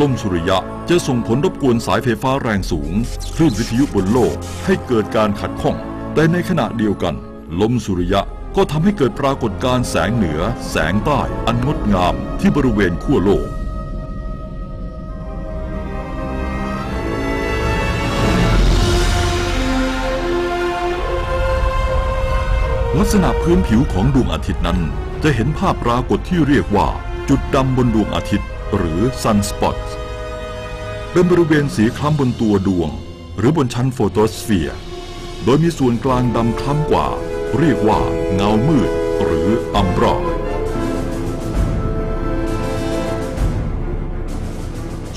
ลมสุริยะจะส่งผลรบกวนสายไฟฟ้าแรงสูง คลื่นวิทยุบนโลกให้เกิดการขัดข้อง แต่ในขณะเดียวกัน ลมสุริยะก็ทำให้เกิดปรากฏการณ์แสงเหนือ แสงใต้อันงดงามที่บริเวณขั้วโลกลักษณะพื้นผิวของดวงอาทิตย์นั้น จะเห็นภาพปรากฏที่เรียกว่า จุดดำบนดวงอาทิตย์ หรือ sunspot เป็นบริเวณสีคล้ำบนตัวดวง หรือบนชั้นโฟโตสเฟียร์ โดยมีส่วนกลางดำคล้ำกว่า เรียกว่าเงามืด หรืออัมบรา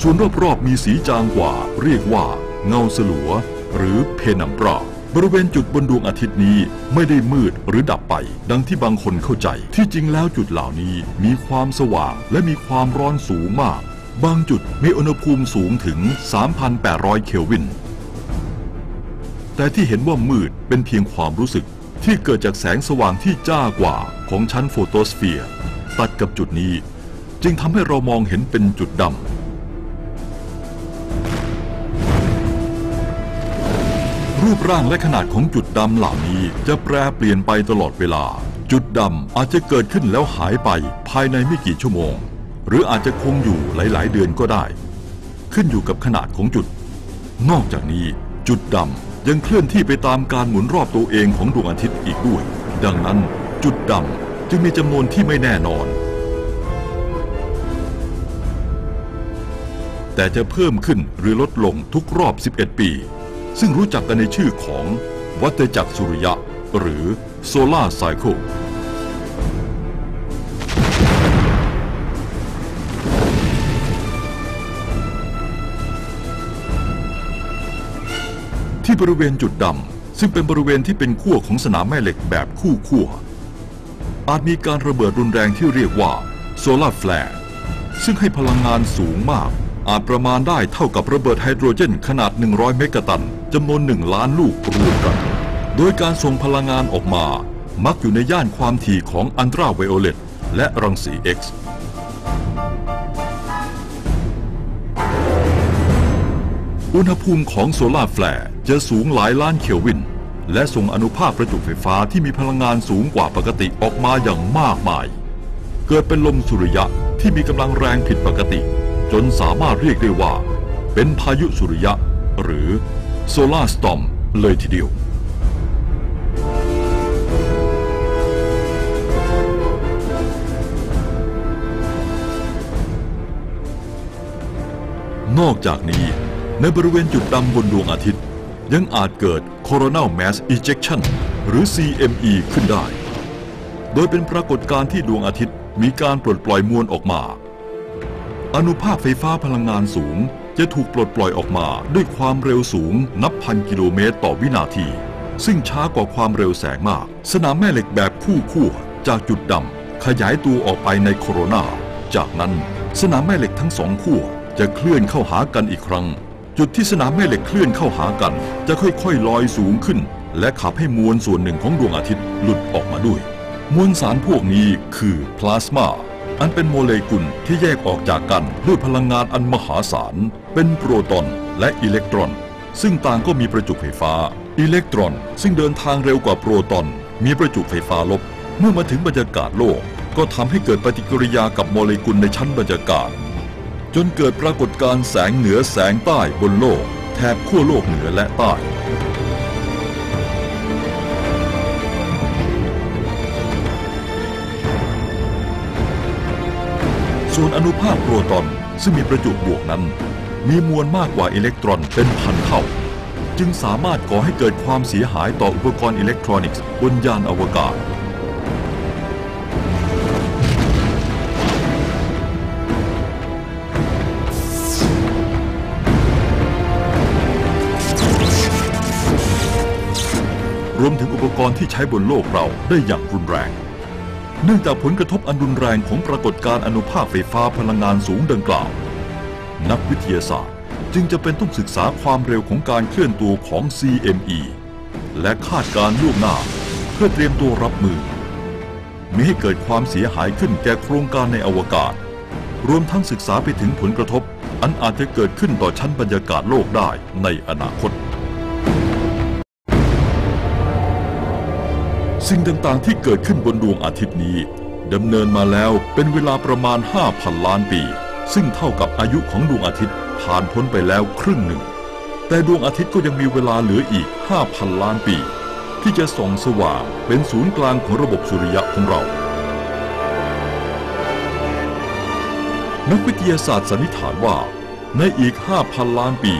ส่วนรอบๆมีสีจางกว่า เรียกว่า เงาสลัว หรือเพนัมบรา บริเวณจุดบนดวงอาทิตย์นี้ไม่ได้มืดหรือดับไป ดังที่บางคนเข้าใจ ที่จริงแล้วจุดเหล่านี้มีความสว่างและมีความร้อนสูงมาก บางจุดมีอุณหภูมิสูงถึง 3,800 เคลวิน แต่ที่เห็นว่ามืดเป็นเพียงความรู้สึกที่เกิดจากแสงสว่างที่จ้ากว่าของชั้นโฟโตสเฟียร์ ตัดกับจุดนี้ จึงทำให้เรามองเห็นเป็นจุดดำ รูปร่างและขนาดของจุดดำเหล่านี้จะแปรเปลี่ยนไปตลอดเวลา จุดดำอาจจะเกิดขึ้นแล้วหายไปภายในไม่กี่ชั่วโมง หรืออาจจะคงอยู่หลาย ๆ เดือนก็ได้ ขึ้นอยู่กับขนาดของจุด นอกจากนี้ จุดดำยังเคลื่อนที่ไปตามการหมุนรอบตัวเองของดวงอาทิตย์อีกด้วย ดังนั้น จุดดำจึงมีจำนวนที่ไม่แน่นอนแต่จะเพิ่มขึ้นหรือลดลงทุกรอบ 11 ปี ซึ่งรู้จักกันในชื่อของวัฏจักรสุริยะ หรือ Solar Cycle ที่บริเวณจุดดำซึ่งเป็นบริเวณที่เป็นขั้วของสนามแม่เหล็กแบบคู่ขั้วอาจมีการระเบิดรุนแรงที่เรียกว่า Solar Flare ซึ่งให้พลังงานสูงมากอาจประมาณได้เท่ากับระเบิดไฮโดรเจนขนาด 100 เมกะตัน จำนวน1ล้านลูกรวมกัน โดยการส่งพลังงานออกมา มักอยู่ในย่านความถี่ของอันตราไวโอเลตและรังสี X อุณหภูมิของโซลาร์แฟร์จะสูงหลายล้านเคลวิน และส่งอนุภาคประจุไฟฟ้าที่มีพลังงานสูงกว่าปกติออกมาอย่างมากมาย เกิดเป็นลมสุริยะที่มีกำลังแรงผิดปกติ จนสามารถเรียกได้ว่า เป็นพายุสุริยะ หรือ โซลาร์สตอมเลยทีเดียว นอกจากนี้ในบริเวณจุดดำบนดวงอาทิตย์ ยังอาจเกิด coronal mass ejection หรือ CME ขึ้นได้ โดยเป็นปรากฏการณ์ที่ดวงอาทิตย์มีการปลดปล่อยมวลออกมา อนุภาคไฟฟ้าพลังงานสูงจะถูกปลดปล่อยออกมาด้วยความเร็วสูงนับพันกิโลเมตรต่อวินาที ซึ่งช้ากว่าความเร็วแสงมาก สนามแม่เหล็กแบบคู่ขั้วจากจุดดำขยายตัวออกไปในโคโรนา จากนั้นสนามแม่เหล็กทั้งสองขั้วจะเคลื่อนเข้าหากันอีกครั้ง จุดที่สนามแม่เหล็กเคลื่อนเข้าหากัน จะค่อยๆลอยสูงขึ้น และขับให้มวลส่วนหนึ่งของดวงอาทิตย์หลุดออกมาด้วย มวลสารพวกนี้คือพลาสมา อันเป็นโมเลกุลที่แยกออกจากกันด้วยพลังงานอันมหาศาล เป็นโปรตอนและอิเล็กตรอน ซึ่งต่างก็มีประจุไฟฟ้า อิเล็กตรอน ซึ่งเดินทางเร็วกว่าโปรตอน มีประจุไฟฟ้าลบ เมื่อมาถึงบรรยากาศโลก ก็ทำให้เกิดปฏิกิริยากับโมเลกุลในชั้นบรรยากาศ จนเกิดปรากฏการณ์แสงเหนือแสงใต้บนโลก แถบขั้วโลกเหนือและใต้ ส่วนอนุภาคโปรตอนซึ่งมีประจุบวกนั้น มีมวลมากกว่าอิเล็กตรอนเป็นพันเท่า จึงสามารถก่อให้เกิดความเสียหายต่ออุปกรณ์อิเล็กทรอนิกส์บนยานอวกาศรวมถึงอุปกรณ์ที่ใช้บนโลกเราได้อย่างรุนแรง เนื่องจากผลกระทบอันรุนแรงของปรากฏการณ์อนุภาคไฟฟ้าพลังงานสูงดังกล่าว นักวิทยาศาสตร์จึงจะเป็นต้องศึกษาความเร็วของการเคลื่อนตัวของ CME และคาดการณ์ล่วงหน้า เพื่อเตรียมตัวรับมือมิให้เกิดความเสียหายขึ้นแก่โครงการในอวกาศ รวมทั้งศึกษาไปถึงผลกระทบ อันอาจจะเกิดขึ้นต่อชั้นบรรยากาศโลกได้ในอนาคต สิ่งต่างๆที่เกิดขึ้นบนดวงอาทิตย์นี้ดำเนินมาแล้วเป็นเวลาประมาณ 5,000 ล้านปี ซึ่งเท่ากับอายุของดวงอาทิตย์ผ่านพ้นไปแล้วครึ่งหนึ่ง แต่ดวงอาทิตย์ก็ยังมีเวลาเหลืออีก 5,000 ล้านปี ที่จะส่องสว่างเป็นศูนย์กลางของระบบสุริยะของเรา นักวิทยาศาสตร์สันนิษฐานว่า ในอีก 5,000 ล้านปี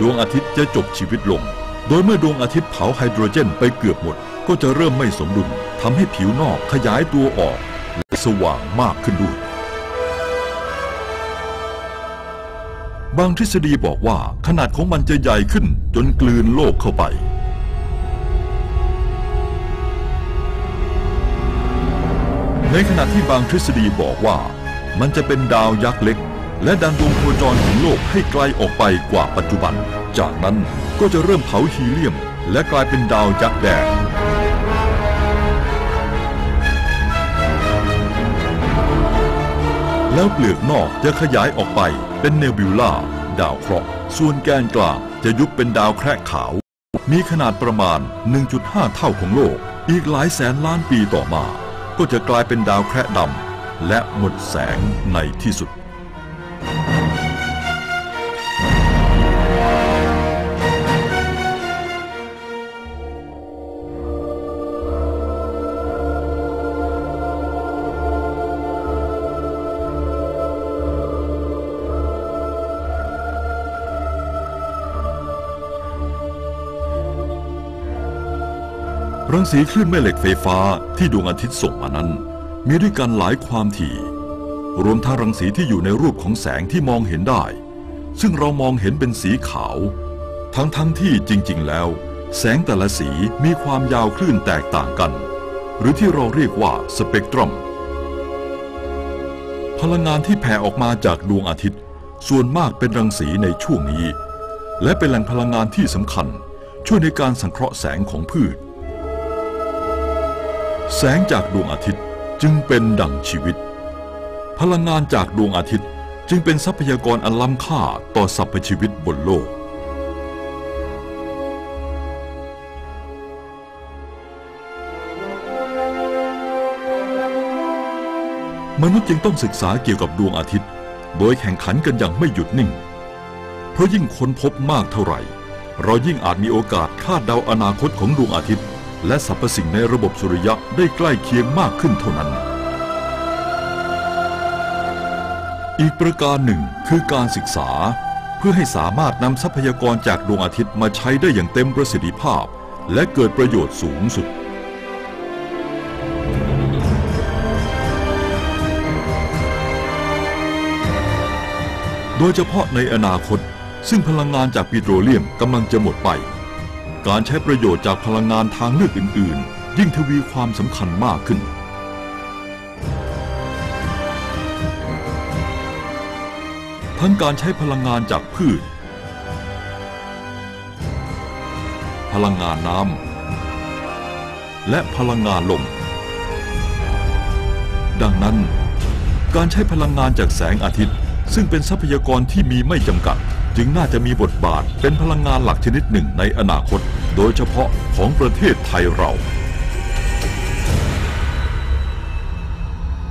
ดวงอาทิตย์จะจบชีวิตลง โดยเมื่อดวงอาทิตย์เผาไฮโดรเจนไปเกือบหมด ก็จะเริ่มไม่สมดุลทำให้ผิวนอกขยายตัวออกและสว่างมากขึ้นด้วย บางทฤษฎีบอกว่าขนาดของมันจะใหญ่ขึ้นจนกลืนโลกเข้าไปในขณะที่บางทฤษฎีบอกว่า มันจะเป็นดาวยักษ์เล็ก และดันวงโคจรของโลกให้ไกลออกไปกว่าปัจจุบัน จากนั้นก็จะเริ่มเผาฮีเลียม และกลายเป็นดาวยักษ์แดง แล้วเปลือกนอกจะขยายออกไปเป็นเนบิวลาดาวเคราะห์ส่วนแกนกลางจะยุบเป็นดาวแคระขาว มีขนาดประมาณ 1.5 เท่าของโลก อีกหลายแสนล้านปีต่อมา ก็จะกลายเป็นดาวแคระดำและหมดแสงในที่สุด รังสีคลื่นแม่เหล็กไฟฟ้าที่ดวงอาทิตย์ส่งมานั้น มีด้วยกันหลายความถี่ รวมทั้งรังสีที่อยู่ในรูปของแสงที่มองเห็นได้ ซึ่งเรามองเห็นเป็นสีขาว ทั้งทั้งที่จริง ๆ แล้ว แสงแต่ละสีมีความยาวคลื่นแตกต่างกัน หรือที่เราเรียกว่าสเปกตรัม พลังงานที่แผ่ออกมาจากดวงอาทิตย์ ส่วนมากเป็นรังสีในช่วงนี้ และเป็นแหล่งพลังงานที่สำคัญ ช่วยในการสังเคราะห์แสงของพืช แสงจากดวงอาทิตย์จึงเป็นดั่งชีวิต พลังงานจากดวงอาทิตย์จึงเป็นทรัพยากรอันล้ำค่าต่อสรรพชีวิตบนโลก มนุษย์จึงต้องศึกษาเกี่ยวกับดวงอาทิตย์ โดยแข่งขันกันอย่างไม่หยุดนิ่ง เพราะยิ่งค้นพบมากเท่าไหร่ เรายิ่งอาจมีโอกาสคาดเดาอนาคตของดวงอาทิตย์ และสรรพสิ่งในระบบสุริยะได้ใกล้เคียงมากขึ้นเท่านั้น อีกประการหนึ่งคือการศึกษา เพื่อให้สามารถนำทรัพยากรจากดวงอาทิตย์มาใช้ได้อย่างเต็มประสิทธิภาพ และเกิดประโยชน์สูงสุดโดยเฉพาะในอนาคต ซึ่งพลังงานจากปิโตรเลียมกำลังจะหมดไป การใช้ประโยชน์จากพลังงานทางเลือกอื่น ๆ ยิ่งทวีความสำคัญมากขึ้น ทั้งการใช้พลังงานจากพืช พลังงานน้ำและพลังงานลม ดังนั้น การใช้พลังงานจากแสงอาทิตย์ ซึ่งเป็นทรัพยากรที่มีไม่จำกัด จึงน่าจะมีบทบาทเป็นพลังงานหลักชนิดหนึ่งในอนาคต โดยเฉพาะของประเทศไทยเรา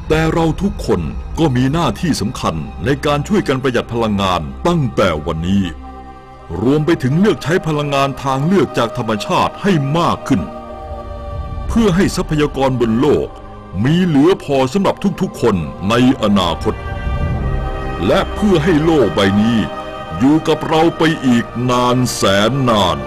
แต่เราทุกคนก็มีหน้าที่สำคัญในการช่วยกันประหยัดพลังงานตั้งแต่วันนี้ รวมไปถึงเลือกใช้พลังงานทางเลือกจากธรรมชาติให้มากขึ้น เพื่อให้ทรัพยากรบนโลก มีเหลือพอสำหรับทุกๆคนในอนาคต และเพื่อให้โลกใบนี้ อยู่กับเราไปอีกนานแสนนาน